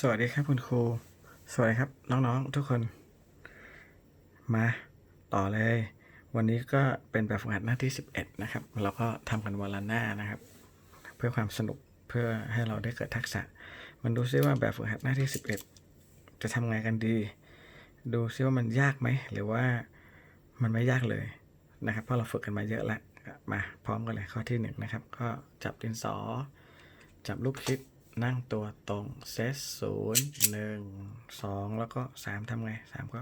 สวัสดีครับคุณครู สวัสดีครับน้องๆทุกคน มา ต่อเลย วันนี้ก็เป็นแบบฝึกหัดหน้าที่ 11 นะครับ เราก็ทำกันวันละหน้านะครับ เพื่อความสนุกเพื่อให้เราได้เกิดทักษะ มันดูซิว่าแบบฝึกหัดหน้าที่ 11 จะทำไงกันดี ดูซิว่ามันยากไหมหรือว่ามันไม่ยากเลยนะครับ เพราะเราฝึกกันมาเยอะแล้วมาพร้อมกันเลยข้อที่หนึ่งนะครับก็จับดินสอ จับลูกคิด นั่งตัวตรงเซตศูนย์หนึ่งสองแล้วก็สามทำไงสามก็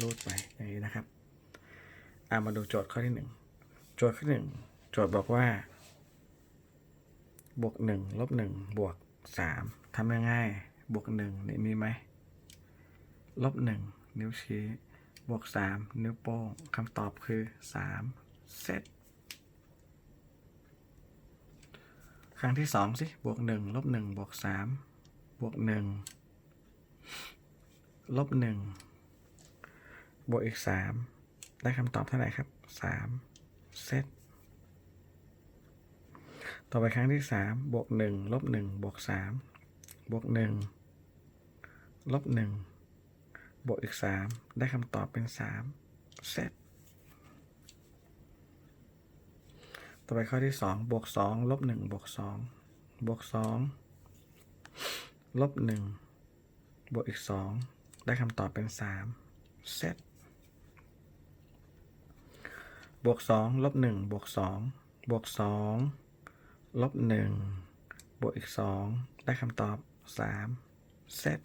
รูดไปอย่างนี้นะครับอามาดูโจทย์ข้อที่หนึ่งโจทย์ข้อหนึ่งโจทย์บอกว่า บวกหนึ่งลบหนึ่งบวกสามทำง่ายๆบวกหนึ่งนี่มีไหมลบหนึ่งนิ้วชี้บวกสามนิ้วโป้งคำตอบคือสามเซต ครั้งที่สองสิบวกหนึ่งลบหนึ่งบวกสามบวกหนึ่งลบหนึ่งบวกอีกสามได้คำตอบเท่าไหร่ครับสามเซตต่อไปครั้งที่สามบวกหนึ่งลบหนึ่งบวกสามบวกหนึ่งลบหนึ่งบวกอีกสามได้คำตอบเป็นสามเซต ต่อไปข้อที่สองบวกสองลบหนึ่งบวกสองบวกสองลบหนึ่งบวกอีกสองได้คำตอบเป็นสามเซตบวกสองลบหนึ่งบวกสองบวกสองลบหนึ่งบวกอีกสองได้คำตอบสามเซต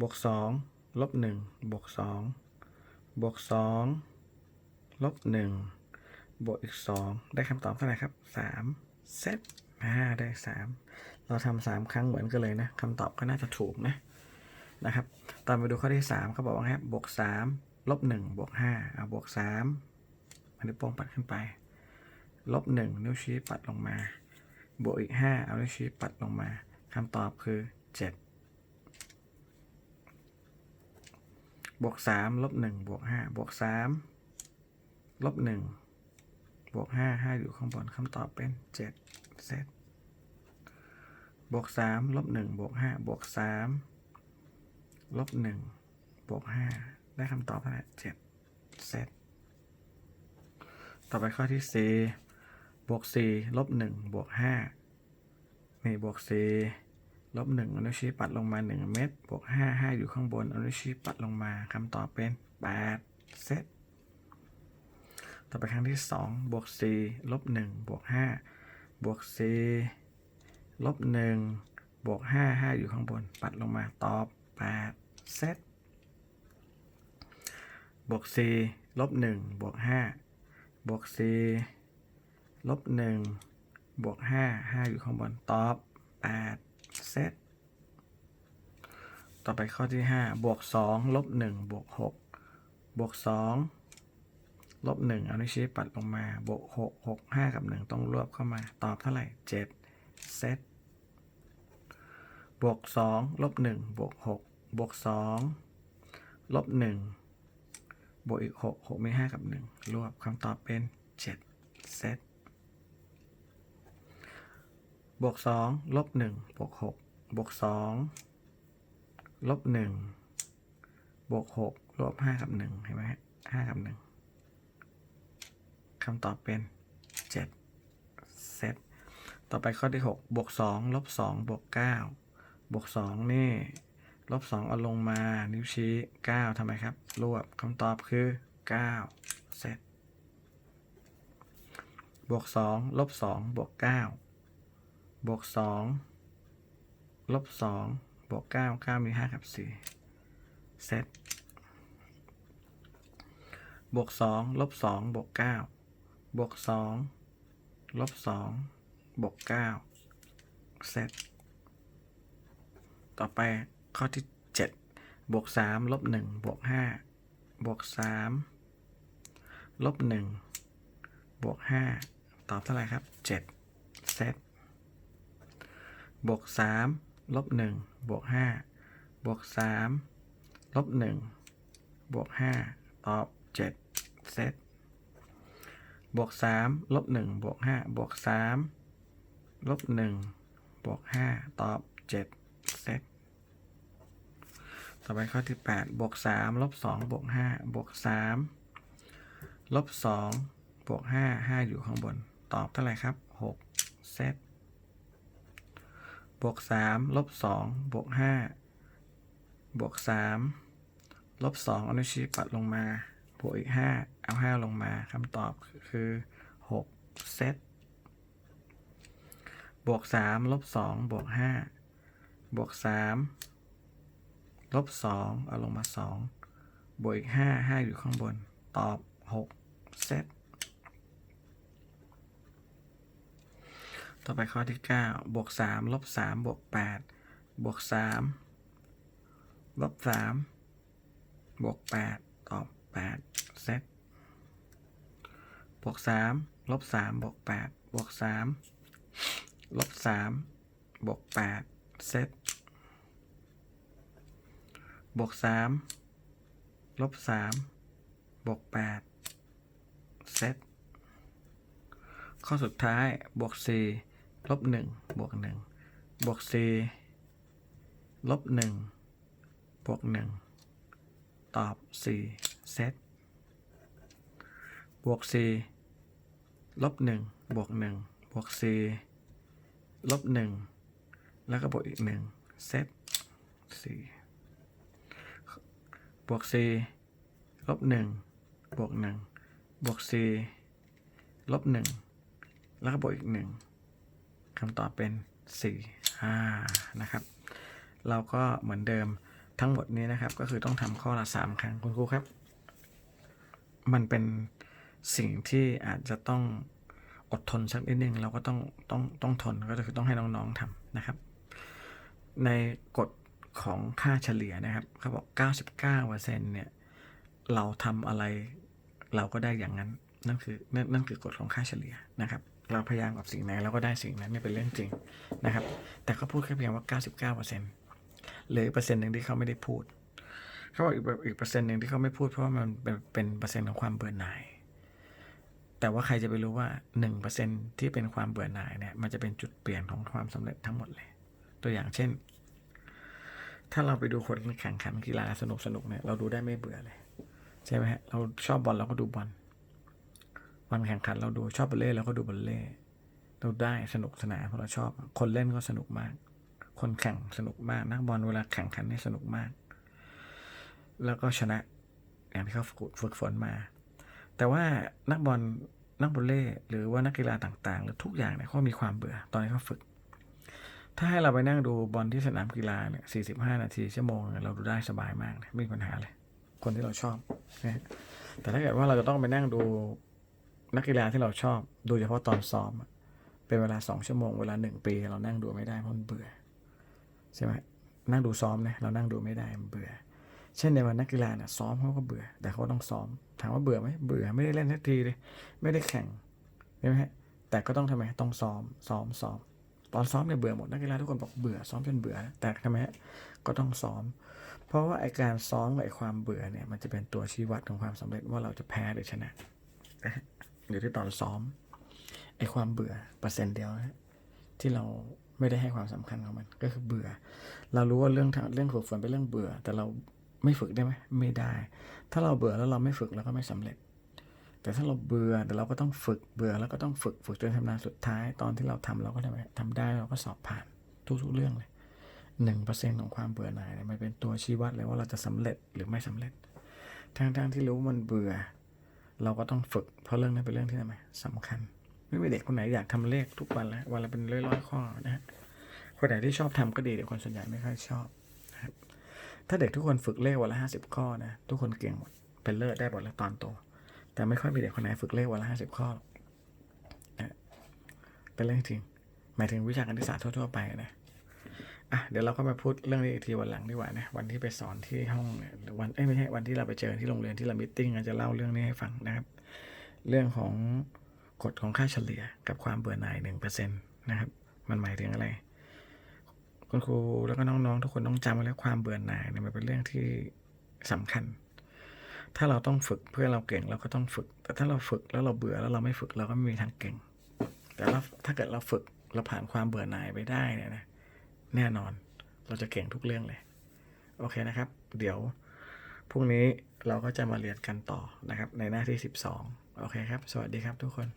บวกสองลบหนึ่งบวกสองบวกสอง ลบหนึ่งบวกอีกสองได้คำตอบเท่าไหร่ครับสามเซตอ่าได้สามเราทำสามครั้งเหมือนกันเลยนะคำตอบก็น่าจะถูกนะนะครับตอนไปดูข้อที่สามเขาบอกว่าครับบวกสามลบหนึ่งบวกห้าเอาบวกสามอันนี้วโป้งปัดขึ้นไป ลบหนึ่งนิ้วชี้ปัดลงมา บวกอีกห้าเอานิ้วชี้ปัดลงมาคำตอบคือเจ็ดบวกสามลบหนึ่งบวกห้าบวกสาม ลบหนึ่งบวกห้าห้าอยู่ข้างบนคำตอบเป็นเจ็ดเซตบวกสามลบหนึ่งบวกห้าบวกสามลบหนึ่งบวกห้าได้คำตอบเท่าไหร่เจ็ดเซตต่อไปข้อที่สี่บวกสี่ลบหนึ่งบวกห้านี่บวกสี่ลบหนึ่งอนุชี้ปัดลงมาหนึ่งเม็ดบวกห้าห้าอยู่ข้างบนอนุชี้ปัดลงมาคำตอบเป็นแปดเซต ต่อไปครั้งที่สองบวกสี่ลบหนึ่งบวกห้าบวกสี่ลบหนึ่งบวกห้าห้าอยู่ข้างบน ปัดลงมาตอบแปดเซตบวกสี่ลบหนึ่งบวกห้าบวกสี่ลบหนึ่งบวกห้าห้าอยู่ข้างบน ตอบแปดเซตต่อไปข้อที่ห้าบวกสองลบหนึ่งบวกหกบวกสอง ลบหนึ่งเอานิ้วชี้ปัดลงมา บวกหกหกห้ากับหนึ่งต้องรวบเข้ามา ตอบเท่าไหร่เจ็ดเซต บวกสองลบหนึ่งบวกหกบวกสองลบหนึ่งบวกอีกหกหกม่ห้ากับหนึ่งรวบคำตอบเป็นเจ็ดเซต บวกสองลบหนึ่งบวกหกบวกสองลบหนึ่งบวกหกรวบห้ากับหนึ่งเห็นไหมฮะห้ากับหนึ่ง คำตอบเป็น7เซตต่อไปข้อที่ 6 บวก2ลบ2บวก9บวก2นี่ลบ2เอาลงมานิ้วชี้ 9ทำไมครับ รวบคำตอบคือ 9 เซตบวก2ลบ2บวก9บวก2ลบ2บวก9 9 มี 5 กับ 4 เซตบวก2ลบ2บวก9 บวกสองลบสองบวกเก้าเซตต่อไปข้อที่เจ็ดบวกสามลบหนึ่งบวกห้าบวกสามลบหนึ่งบวกห้าตอบเท่าไหร่ครับเจ็ดเซตบวกสามลบหนึ่งบวกห้าบวกสามลบหนึ่งบวกห้าตอบเจ็ดเซต บวกสามลบหนึ่งบวกห้าบวกสามลบหนึ่งบวกห้าตอบเจ็ดเซตต่อไปข้อที่แปดบวกสามลบสองบวกห้าบวกสามลบสองบวกห้าห้าอยู่ข้างบน ตอบเท่าไหร่ครับหกเซตบวกสามลบสองบวกห้าบวกสามลบสองอนิ้วชี้ปัดลงมาบวกอีกห้า เอาห้าลงมาคำตอบคือหกเซตบวกสามลบสองบวกห้าบวกสามลบสองเอาลงมาสองบวกอีกห้าห้าอยู่ข้างบน ตอบหกเซตต่อไปข้อที่เก้าบวกสามลบสามบวกแปดบวกสามลบสามบวกแปดตอบแปดเซต บวกสามลบสามบวกแปดบวกสามลบสามบวกแปดเซตบวกสามลบสามบวกแปดเซตข้อสุดท้ายบวกสี่ลบหนึ่งบวกหนึ่งบวกสี่ลบหนึ่งบวกหนึ่งตอบสี่เซต บวกสี่ลบหนึ่งบวกหนึ่งบวกสี่ลบหนึ่งแล้วก็บวกอีกหนึ่งเซตสี่บวกสี่ลบหนึ่งบวกหนึ่งบวกสี่ลบหนึ่งแล้วก็บวกอีกหนึ่งคำตอบเป็นสี่ห้านะครับ เราก็เหมือนเดิมทั้งหมดนี้นะครับ ก็คือต้องทำข้อละสามครั้งคุณครูครับ มันเป็น สิ่งที่อาจจะต้องอดทนสักนิดนึงเราก็ต้องต้องต้องทนก็คือต้องให้น้องๆทำนะครับ ในกฎของค่าเฉลี่ยนะครับเขาบอก 99%เนี่ยเราทำอะไรเราก็ได้อย่างนั้นนั่นคือนั่นนั่นคือกฎของค่าเฉลี่ยนะครับ เราพยายามกับสิ่งไหนเราก็ได้สิ่งนั้นนี่เป็นเรื่องจริงนะครับ แต่เขาพูดแค่เพียงว่า 99%เหลืออีกเปอร์เซ็นต์หนึ่งที่เขาไม่ได้พูด เขาบอกอีกแบบอีกเปอร์เซ็นต์หนึ่งที่เขาไม่พูดเพราะว่ามันเป็นเป็นเปอร์เซ็นต์ของความเบื่อหน่าย แต่ว่าใครจะไปรู้ว่าหนึ่งเปอร์เซนที่เป็นความเบื่อหน่ายเนี่ย มันจะเป็นจุดเปลี่ยนของความสำเร็จทั้งหมดเลย ตัวอย่างเช่น ถ้าเราไปดูคนแข่งขันกีฬาสนุกสนุกเนี่ย เราดูได้ไม่เบื่อเลย ใช่ไหมฮะ เราชอบบอลเราก็ดูบอลวันแข่งขันเราดูชอบบอลเล่เราก็ดูบอลเล่เราได้สนุกสนานเพราะเราชอบ คนเล่นก็สนุกมาก คนแข่งสนุกมาก นักบอลเวลาแข่งขันนี่สนุกมาก แล้วก็ชนะอย่างที่เขาฝึกฝนมา แต่ว่านักบอลนักบอลเล่หรือว่านักกีฬาต่างๆ หรือทุกอย่างเนี่ยเขามีความเบื่อตอนที่เขาฝึก ถ้าให้เราไปนั่งดูบอลที่สนามกีฬาเนี่ยสี่สิบห้านาทีชั่วโมง เราดูได้สบายมากไม่มีปัญหาเลย คนที่เราชอบนะแต่ถ้าเกิดว่าเราจะต้องไปนั่งดูนักกีฬาที่เราชอบโดยเฉพาะตอนซ้อม เป็นเวลาสองชั่วโมง เวลาหนึ่งปี เรานั่งดูไม่ได้เพราะมันเบื่อใช่ไหมนั่งดูซ้อมนะเรานั่งดูไม่ได้มันเบื่อ เช่นในวันนักกีฬาเนี่ยซ้อมเขาก็เบื่อ แต่เขาต้องซ้อม ถามว่าเบื่อไหมเบื่อไม่ได้เล่นทักทีเลย ไม่ได้แข่งใช่ไหมฮะแต่ก็ต้องทำไมต้องซ้อมซ้อมซ้อมตอนซ้อมเนี่ยเบื่อหมดนักกีฬาทุกคนบอกเบื่อซ้อมจนเบื่อ แต่ทำไมฮะก็ต้องซ้อม เพราะว่าไอการซ้อมกับไอความเบื่อเนี่ยมันจะเป็นตัวชี้วัดของความสำเร็จว่าเราจะแพ้หรือชนะนะฮะหรือที่ตอนซ้อมไอความเบื่อเปอร์เซ็นต์เดียวนะฮะที่เราไม่ได้ให้ความสำคัญกับมัน ก็คือเบื่อ เรารู้ว่าเรื่องทางเรื่องฝึกฝนเป็นเรื่องเบื่อ แต่เรา ไม่ฝึกได้ไหมไม่ได้ ถ้าเราเบื่อแล้วเราไม่ฝึกเราก็ไม่สำเร็จ แต่ถ้าเราเบื่อแต่เราก็ต้องฝึกเบื่อแล้วก็ต้องฝึกฝึกจนชำนาญสุดท้าย ตอนที่เราทำเราก็ทำไมทำได้เราก็สอบผ่านทุกๆเรื่องเลยหนึ่งเปอร์เซ็นของความเบื่อหน่ายเนี่ยมันเป็นตัวชี้วัดเลยว่าเราจะสำเร็จหรือไม่สำเร็จทั้งๆที่รู้ว่ามันเบื่อ เราก็ต้องฝึก เพราะเรื่องนั้นเป็นเรื่องที่ทำไมสำคัญ ไม่มีเด็กคนไหนอยากทำเลขทุกวันแล้ววันละเป็นร้อยๆข้อนะฮะคนไหนที่ชอบทำก็ดีแต่คนส่วนใหญ่ไม่ค่อยชอบ ถ้าเด็กทุกคนฝึกเลขวันละห้าสิบข้อนะ ทุกคนเก่งหมด เป็นเลิศได้หมดแล้วตอนโต แต่ไม่ค่อยมีเด็กคนไหนฝึกเลขวันละห้าสิบข้อนะเป็นเรื่องจริง หมายถึงวิชาการศึกษาทั่ว ๆ ไปนะอะเดี๋ยวเราก็มาพูดเรื่องนี้อีกทีวันหลังดีกว่านะ วันที่ไปสอนที่ห้องหรือวันเอ้ไม่ใช่วันที่เราไปเจอที่โรงเรียนที่เรามิทติ้งจะเล่าเรื่องนี้ให้ฟังนะครับ เรื่องของกฎของค่าเฉลี่ยกับความเบื่อหน่ายหนึ่งเปอร์เซ็นต์นะครับ มันหมายถึงอะไร คุณครูแล้วก็น้องๆ ทุกคนต้องจำไว้แล้วความเบื่อหน่ายเนี่ยมันเป็นเรื่องที่สำคัญ ถ้าเราต้องฝึกเพื่อเราเก่งเราก็ต้องฝึก แต่ถ้าเราฝึกแล้วเราเบื่อแล้วเราไม่ฝึกเราก็ไม่มีทางเก่ง แต่เราถ้าเกิดเราฝึกเราผ่านความเบื่อหน่ายไปได้เนี่ยนะแน่นอนเราจะเก่งทุกเรื่องเลย โอเคนะครับ เดี๋ยวพรุ่งนี้เราก็จะมาเรียนกันต่อนะครับ ในหน้าที่ 12 โอเคครับ สวัสดีครับทุกคน